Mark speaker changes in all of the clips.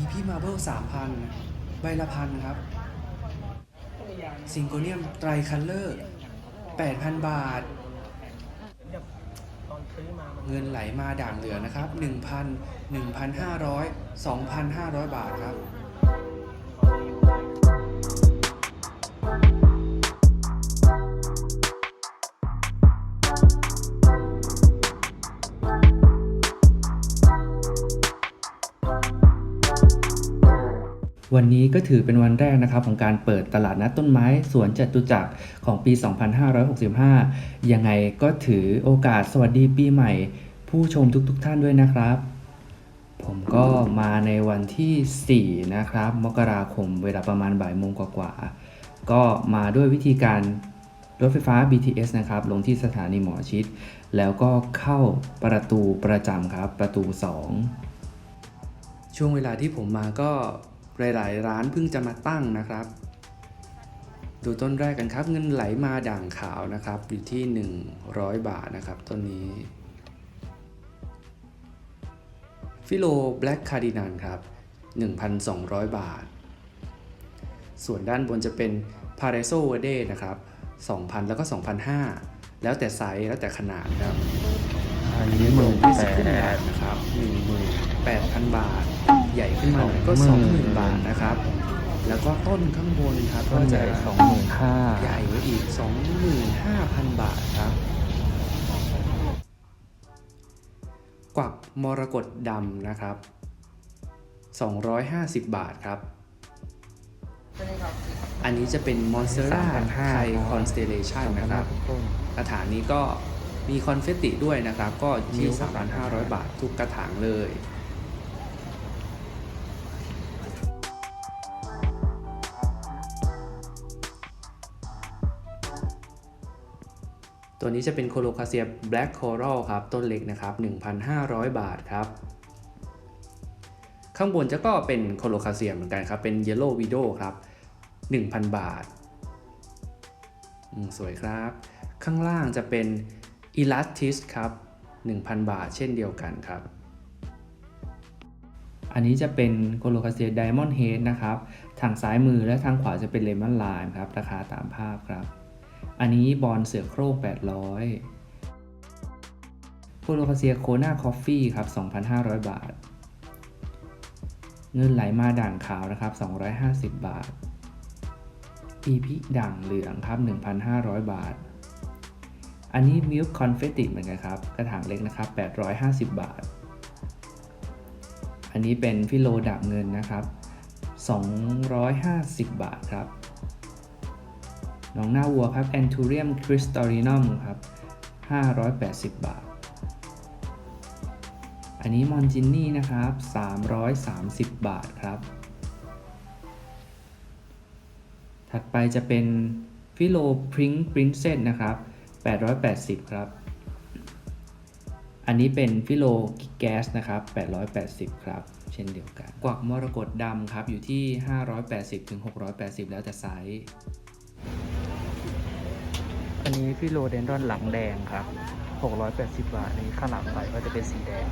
Speaker 1: EP Marble 3,000ใบละพันครับซิงโกเนียมไตรคัลเลอร์8,000บาท
Speaker 2: ตอนบาท
Speaker 1: เงินไหลมาด่างเหลือนะครับ1,000 1,500 2,500บาทครับ วันนี้ก็ถือเป็นวันแรกนะครับของการเปิดตลาดนัดต้นไม้สวนจตุจักรของปี 2565 ยังไงก็ถือโอกาสสวัสดีปีใหม่ ผู้ชมทุกๆทท่านด้วยนะครับ ผมก็มาในวันที่ 4 นะครับ มกราคมเวลาประมาณบ่ายโมงกว่าๆก็มาด้วยวิธีการรถไฟฟ้า BTS นะครับ ลงที่สถานีหมอชิด แล้วก็เข้าประตูประจำครับ ประตู 2 ช่วงเวลาที่ผมมาก็ หลาย ๆ ร้านเพิ่งจะมาตั้งนะครับ ดูต้นแรกกันครับ เงินไหลมาด่างขาวนะครับ อยู่ที่ 100 บาทนะครับต้นนี้ฟิโลแบล็กคาร์ดินันครับ 1,200 บาท ส่วนด้านบนจะเป็นพา r รโซเวเดนะครับ 2,000 แล้วก็ 2,500 แล้วแต่ไซส์แล้วแต่ขนาดครับ
Speaker 2: อันนี้หมื่น
Speaker 1: ที่
Speaker 2: แป
Speaker 1: สิบขึ้นบา
Speaker 2: ด
Speaker 1: นะครับ18,000บาท ใหญ่ขึ้นมาหน่อยก็
Speaker 2: สองหมื่น
Speaker 1: 20,000บาทนะครับ แล้วก็ต้นข้างบนครับ
Speaker 2: ต้
Speaker 1: ก็
Speaker 2: นให
Speaker 1: จะ
Speaker 2: ญ่สองหมื่นห้า
Speaker 1: ใหญ่กว่าอีก25,000บาทครับกวักมรกตดำนะครับ 250 บาทครับ อันนี้จะเป็น m o n s t e r a ไทย Constellation นะครับกระถางนี้ก็มีคอนเฟตติด้วยนะครับ ก็อยู่ที่ 3,500 บาททุกกระถางเลย ตัวนี้จะเป็นโคโลคาเซีย Black Coral ครับ ต้นเล็กนะครับ 1,500 บาทครับ ข้างบนจะก็เป็นโคโลคาเซียเหมือนกันครับ เป็น Yellow Widow ครับ 1,000 บาท สวยครับ ข้างล่างจะเป็น Elastis ครับ 1,000 บาท เช่นเดียวกันครับอันนี้จะเป็นโคโลคาเซีย Diamond Head นะครับ ทางซ้ายมือและทางขวาจะเป็นเลมอนไลม์ครับ ราคาตามภาพครับ อันนี้บอลเสือโคร่ง800โคโลคาเซียโคนาคอฟฟี่ครับ 2,500 บาท เงินไหลมาด่างขาวนะครับ 250 บาทอีพิด่างเหลืองครับ 1,500 บาท อันนี้มิลค์คอนเฟตติเหมือนกันครับ กระถางเล็กนะครับ 850 บาท อันนี้เป็นฟิโลดับเงินนะครับ 250 บาทครับ น้องหน้าวัวครับ Anthurium crystallinum ครับ 580 บาท อันนี้มอนจินนี่นะครับ 330 บาทครับ ถัดไปจะเป็นฟิโลพริงปรินเซสนะครับ 880 ครับ อันนี้เป็นฟิโลกิแกสนะครับ 880 ครับ เช่นเดียวกัน กวักมรกตดำครับ อยู่ที่ 580ถึง680 แล้วแต่ไซส์
Speaker 2: อันนี้พี่โรเดนดอนหลังแดงครับ 680 บาทนนี้ข้างหลังไปก็จะเป็นสีแดง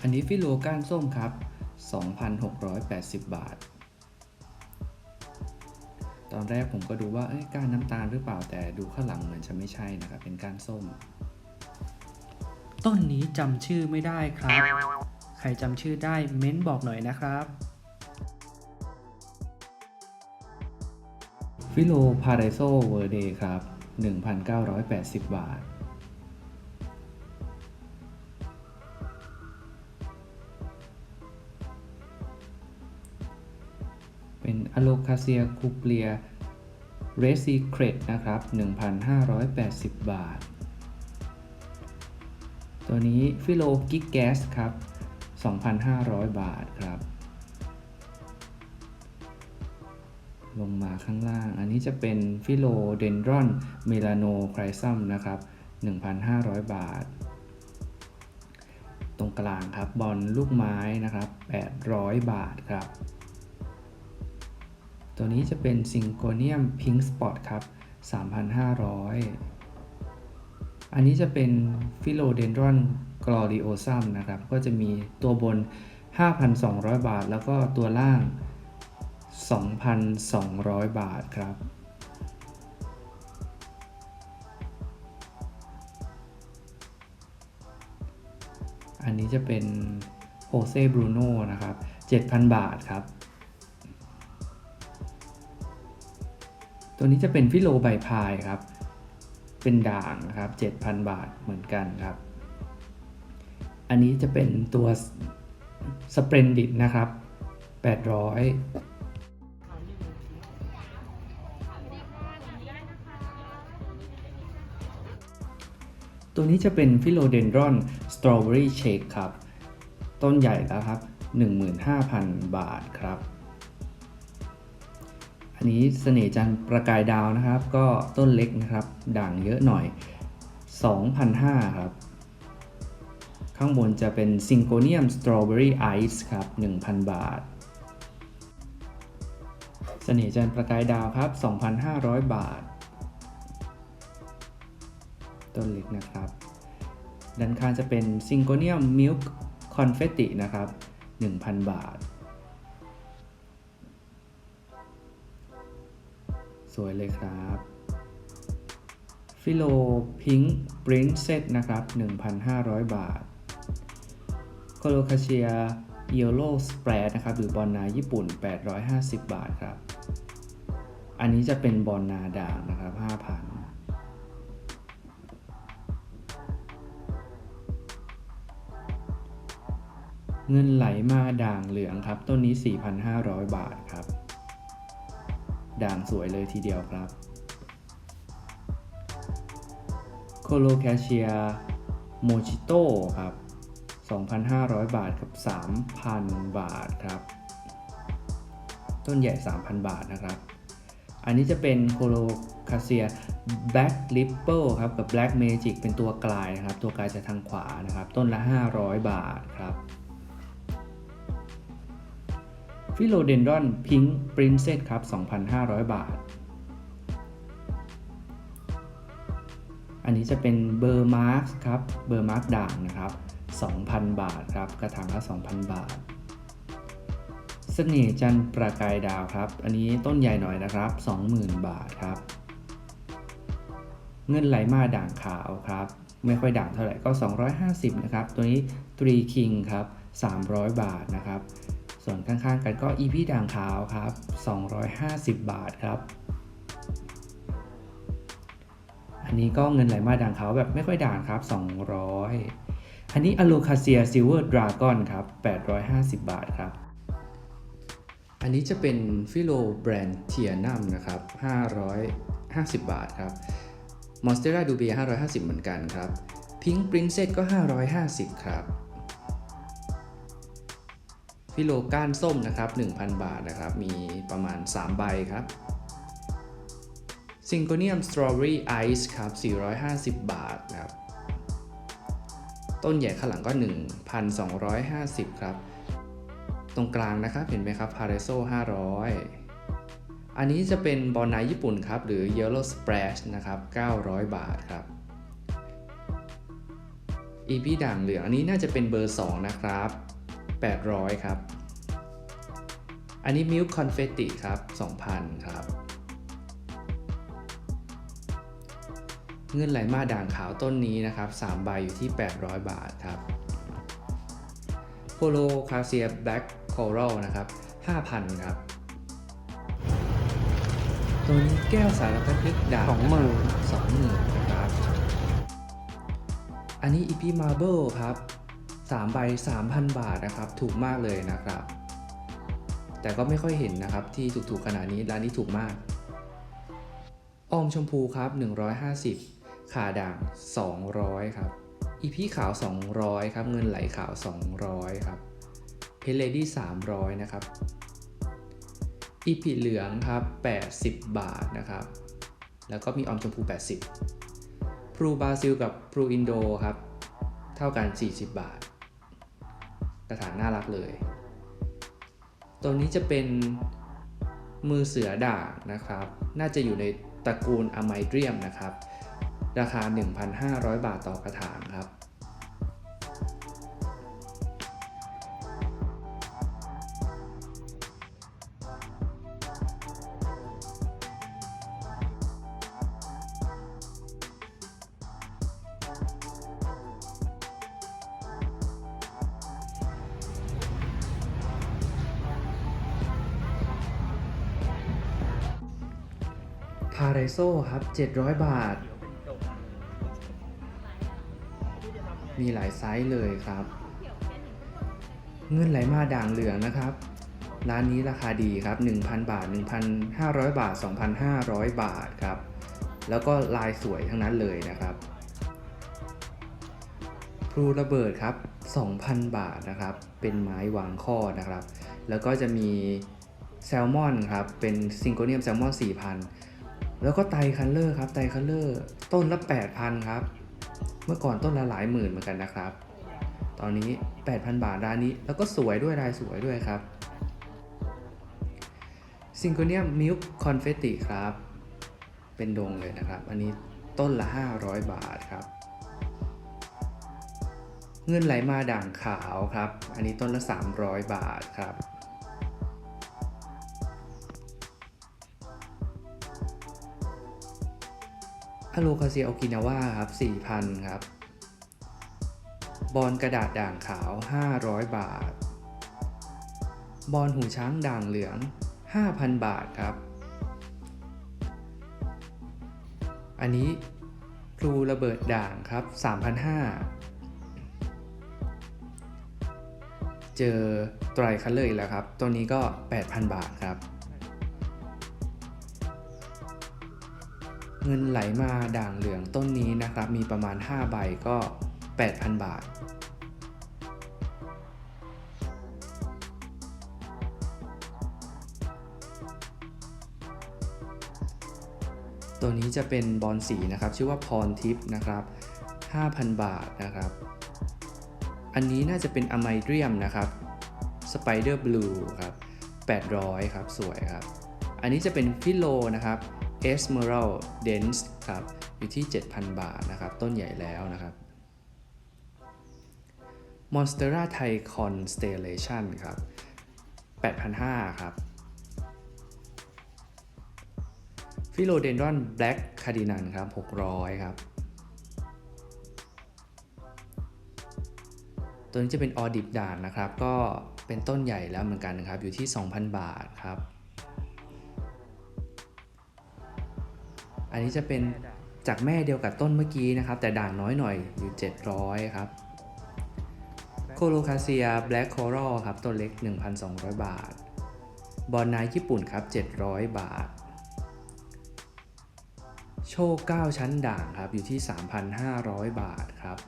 Speaker 1: อันนี้ฟิโลก้านส้มครับ 2,680 บาท ตอนแรกผมก็ดูว่า เอ้ยก้านน้ำตาลหรือเปล่าแต่ดูข้างหลังเหมือนจะไม่ใช่นะครับ เป็นก้านส้ม ต้นนี้จำชื่อไม่ได้ครับ ใครจำชื่อได้เม้นบอกหน่อยนะครับ ฟิโลพา r รโซเวอร์เดครับ 1,980 บาท เป็นอโลคาเซียคูเปลียเรซิเครตนะครับ 1,580 บาท ตัวนี้ฟิโลกิกแกสครับ 2,500 บาทครับ ลงมาข้างล่าง อันนี้จะเป็นฟิโลเดนดรอนเมลาโนไครซัมนะครับ 1,500 บาท ตรงกลางครับบอลลูกไม้นะครับ 800 บาทครับ ตัวนี้จะเป็นซิงโกเนียมพิงค์สปอตครับ 3,500 อันนี้จะเป็นฟิโลเดนดรอนกลอริโอซัมนะครับ ก็จะมีตัวบน 5,200 บาท แล้วก็ตัวล่าง 2,200 บาทครับ อันนี้จะเป็นโ o เซ่บรูโน่นะครับ 7,000 บาทครับ ตัวนี้จะเป็นฟิโลใบพายครับ เป็นด่างนะครับ 7,000 บาทเหมือนกันครับ อันนี้จะเป็นตัวสเปรนดิตนะครับ 800 ตัวนี้จะเป็นฟิโลเดนดรอนสตรอเบอรี่เชคครับ ต้นใหญ่แล้วครับ 15,000 บาทครับ อันนี้เสน่ห์จันประกายดาวนะครับ ก็ต้นเล็กนะครับ ด่างเยอะหน่อย 2,500 ครับ ข้างบนจะเป็นซิงโกเนียมสตรอเบอรี่ไอซ์ครับ 1,000 บาทเสน่ห์จันประกายดาวครับ 2,500 บาท ต้นเล็กนะครับ ด้านข้างจะเป็นซิงโกเนียมมิลค์คอนเฟตตินะครับ 1,000 บาท สวยเลยครับฟิโลพิงค์ปรินเซตนะครับ 1,500 บาทโคโลคาเชียเยลโลสเปรดนะครับ หรือบอลนาญี่ปุ่น 850 บาทครับ อันนี้จะเป็นบอลนาด่างนะครับ 5,000 เงินไหลมาด่างเหลืองครับต้นนี้ 4,500 บาทครับ ด่างสวยเลยทีเดียวครับโคโลแคเชียโมชิโต้ครับ 2,500 บาทกับ 3,000 บาทครับ ต้นใหญ่ 3,000 บาทนะครับ อันนี้จะเป็นโคโลคาเซีย Black Ripple ครับกับ Black Magic เป็นตัวกลายนะครับ ตัวกลายจะทางขวานะครับ ต้นละ 500 บาทครับ ฟิโลเดนดอนพิงค์ปรินเซสครับ 2,500 บาท อันนี้จะเป็นเบอร์มาร์คครับ เบอร์มาร์คด่างนะครับ 2,000 บาทครับ กระถางละ 2,000 บาทเสน่ห์จันประกายดาวครับ อันนี้ต้นใหญ่หน่อยนะครับ 20,000 บาทครับ เงินไหลมาด่างขาวครับ ไม่ค่อยด่างเท่าไหร่ก็ 250 นะครับ ตัวนี้ตรีคิงครับ 300 บาทนะครับ ส่วนข้างๆกันก็อีพีด่างขาวครับ 250 บาทครับ อันนี้ก็เงินไหลมาด่างขาวแบบไม่ค่อยด่างครับ 200 อันนี้อโลคาเซียซิลเวอร์ดราก้อนครับ 850 บาทครับ อันนี้จะเป็นฟิโลแบรนด์เทียนัมนะครับ 550 บาทครับมอนสเตอร่าดูเบีย550 เหมือนกันครับพิง k ์ปรินเซสก็ 550 ครับ ฟิโลก้านส้มนะครับ 1,000 บาทนะครับ มีประมาณ 3 ใบครับซิงโกเนียมสตรอเบอรี่ไอซ์ครับ 450 บาทนะครับ ต้นใหญ่ข้างหลังก็ 1,250 ครับ ตรงกลางนะครับ เห็นไหมครับพาเรโซ500 อันนี้จะเป็นบอลไนญี่ปุ่นครับ หรือ Yellow Splash นะครับ 900 บาทครับอีพีด่างเหลืองอันนี้น่าจะเป็นเบอร์ 2 นะครับ 800 ครับ อันนี้มิลค์คอนเฟตติครับ 2,000 ครับ เงินไหลมาด่างขาวต้นนี้นะครับ3ใบอยู่ที่ 800 บาทครับโพโลคาเซียแบล็กคอรัลนะครับ 5,000 ครับ ตัวนี้แก้วสารพัดนึกด่าง
Speaker 2: สองหมื่น
Speaker 1: สองหมื่นนะครับ อันนี้อีพีมาร์เบิลครับ 3ใบ3,000 บาทนะครับ ถูกมากเลยนะครับ แต่ก็ไม่ค่อยเห็นนะครับที่ถูกๆขนาดนี้ร้านนี้ถูกมากออมชมพูครับ 150 ขาด่าง 200 ครับ อีพีขาว 200 ครับ เงินไหลขาว 200 ครับ เพลเลดี้ 300 นะครับ อีพีเหลืองครับ 80 บาทนะครับ แล้วก็มีออมชมพู 80พรูบราซิลกับพรูอินโดครับ เท่ากัน 40 บาท กระถางน่ารักเลย ตัวนี้จะเป็นมือเสือด่างนะครับ น่าจะอยู่ในตระกูลอะไมเดรียมนะครับ ราคา 1,500 บาทต่อกระถางครับาไรโซครับ 700 บาท มีหลายไซส์เลยครับ เงินไหลมาด่างเหลืองนะครับ ร้านนี้ราคาดีครับ 1,000 บาท 1,500 บาท 2,500 บาทครับ แล้วก็ลายสวยทั้งนั้นเลยนะครับพลูระเบิดครับ 2,000 บาทนะครับ เป็นไม้วางข้อนะครับ แล้วก็จะมีแซลมอนครับ เป็นซิงโกเนียมแซลมอน4,000 แล้วก็ไตคัลเลอร์ครับไตคัลเลอร์ต้นละ 8,000 ครับ เมื่อก่อนต้นละหลายหมื่นเหมือนกันนะครับ ตอนนี้ 8,000 บาทร้านนี้ แล้วก็สวยด้วยลายสวยด้วยครับซิงโกเนียมมิลค์คอนเฟติครับ เป็นดงเลยนะครับ อันนี้ต้นละ 500 บาทครับ เงินไหลมาด่างขาวครับ อันนี้ต้นละ 300 บาทครับ อโลคาเซียโอกินาวาครับ4,000 ครับ บอลกระดาษด่างขาว 500 บาท บอลหูช้างด่างเหลือง 5,000 บาทครับ อันนี้พลูระเบิดด่างครับ 3,500 เจอไตรคัลเลอร์อีกแล้วครับ ตัวนี้ก็ 8,000 บาทครับ เงินไหลมาด่างเหลืองต้นนี้นะครับ มีประมาณ 5 ใบก็ 8,000 บาท ตัวนี้จะเป็นบอลสีนะครับ ชื่อว่าพรทิพย์นะครับ 5,000 บาทนะครับ อันนี้น่าจะเป็นอะไมเดียมนะครับสไปเดอร์บลูครับ800 ครับ สวยครับ อันนี้จะเป็นฟิโลนะครับ Esmeralda Dense ครับอยู่ที่ 7,000 บาทนะครับ ต้นใหญ่แล้วนะครับ Monstera Thai Constellation ครับ 8,500 ครับ Philodendron Black Cardinal ครับ 600 ครับ ตัวนี้จะเป็นออดิบด่านนะครับ ก็เป็นต้นใหญ่แล้วเหมือนกันนะครับ อยู่ที่ 2,000 บาทครับ อันนี้จะเป็นจากแม่เดียวกับต้นเมื่อกี้นะครับ แต่ด่างน้อยหน่อยอยู่ 700 ครับโคโลคาเซียแบล็กคอรัลครับต้นเล็ก 1,200 บาท บอลไนญี่ปุ่นครับ 700 บาท โชค 9 ชั้นด่างครับ อยู่ที่ 3,500 บาทครับ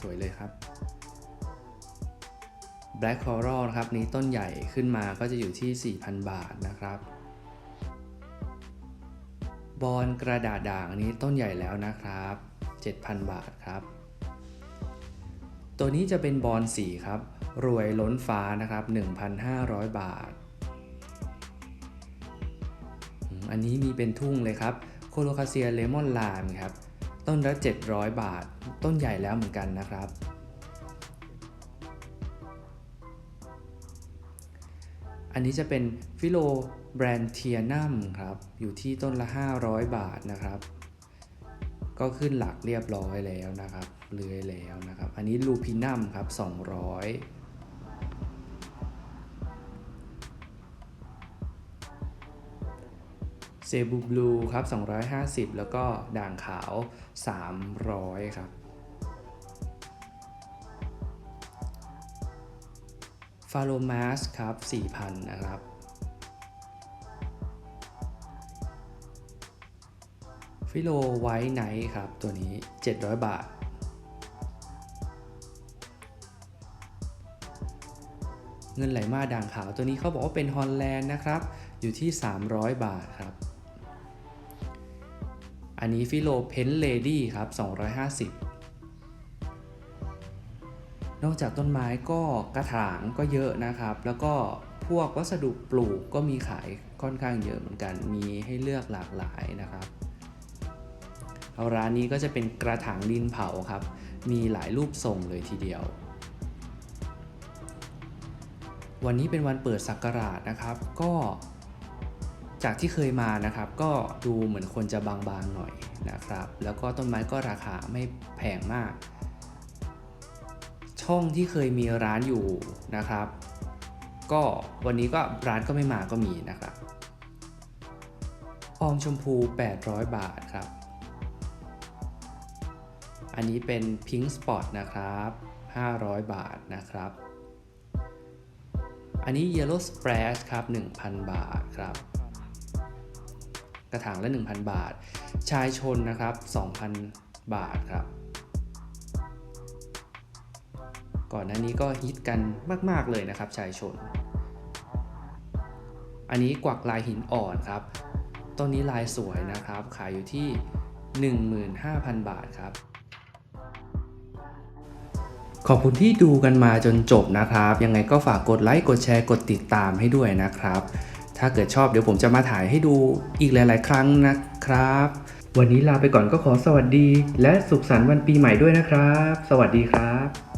Speaker 1: สวยเลยครับ Black Coral นะครับนี้ต้นใหญ่ขึ้นมาก็จะอยู่ที่ 4,000 บาทนะครับ บอลกระดาษด่างนี้ต้นใหญ่แล้วนะครับ 7,000 บาทครับ ตัวนี้จะเป็นบอลสีครับ รวยล้นฟ้านะครับ 1,500 บาท อันนี้มีเป็นทุ่งเลยครับ โคโลคาเซียเลมอนลานครับ ต้นละ 700 บาท ต้นใหญ่แล้วเหมือนกันนะครับ นนี้จะเป็นฟิโลแบรนเทียนัมครับ อยู่ที่ต้นละ 500 บาทนะครับ ก็ขึ้นหลักเรียบร้อยแล้วนะครับเลื้อยแล้วนะครับ อันนี้ลูพินัมครับ 200เซบูบลูครับ 250 แล้วก็ด่างขาว 300 ครับ ฟาโลมาสครับ 4,000 นะครับ ฟิโลไวท์ไนท์ครับ ตัวนี้ 700 บาท เงินไหลมาด่างขาวตัวนี้เขาบอกว่าเป็นฮอลแลนด์นะครับ อยู่ที่ 300 บาทครับ อันนี้ฟิโลเพนเลดี้ครับ 250 นอกจากต้นไม้ก็กระถางก็เยอะนะครับ แล้วก็พวกวัสดุปลูกก็มีขายค่อนข้างเยอะเหมือนกัน มีให้เลือกหลากหลายนะครับร้านนี้ก็จะเป็นกระถางดินเผาครับ มีหลายรูปทรงเลยทีเดียว วันนี้เป็นวันเปิดสักราชนะครับ ก็จากที่เคยมานะครับ ก็ดูเหมือนคนจะบางๆหน่อยนะครับ แล้วก็ต้นไม้ก็ราคาไม่แพงมาก ช่องที่เคยมีร้านอยู่นะครับ ก็วันนี้ก็ร้านก็ไม่มาก็มีนะครับ ออมชมพู 800 บาทครับ อันนี้เป็น Pink Spot นะครับ 500 บาทนะครับ อันนี้ Yellow Splash ครับ 1,000 บาทครับ กระถางละ 1,000 บาท ชายชนนะครับ 2,000 บาทครับ ก่อนหน้านี้ก็ฮิตกันมาก ๆ เลยนะครับ ชายชน อันนี้กวักลายหินอ่อนครับต้นนี้ลายสวยนะครับ ขายอยู่ที่ 15,000 บาทครับ ขอบคุณที่ดูกันมาจนจบนะครับ ยังไงก็ฝากกดไลค์ กดแชร์ กดติดตามให้ด้วยนะครับ ถ้าเกิดชอบเดี๋ยวผมจะมาถ่ายให้ดูอีกหลาย ๆ ครั้งนะครับ วันนี้ลาไปก่อนก็ขอสวัสดี และสุขสันต์วันปีใหม่ด้วยนะครับ สวัสดีครับ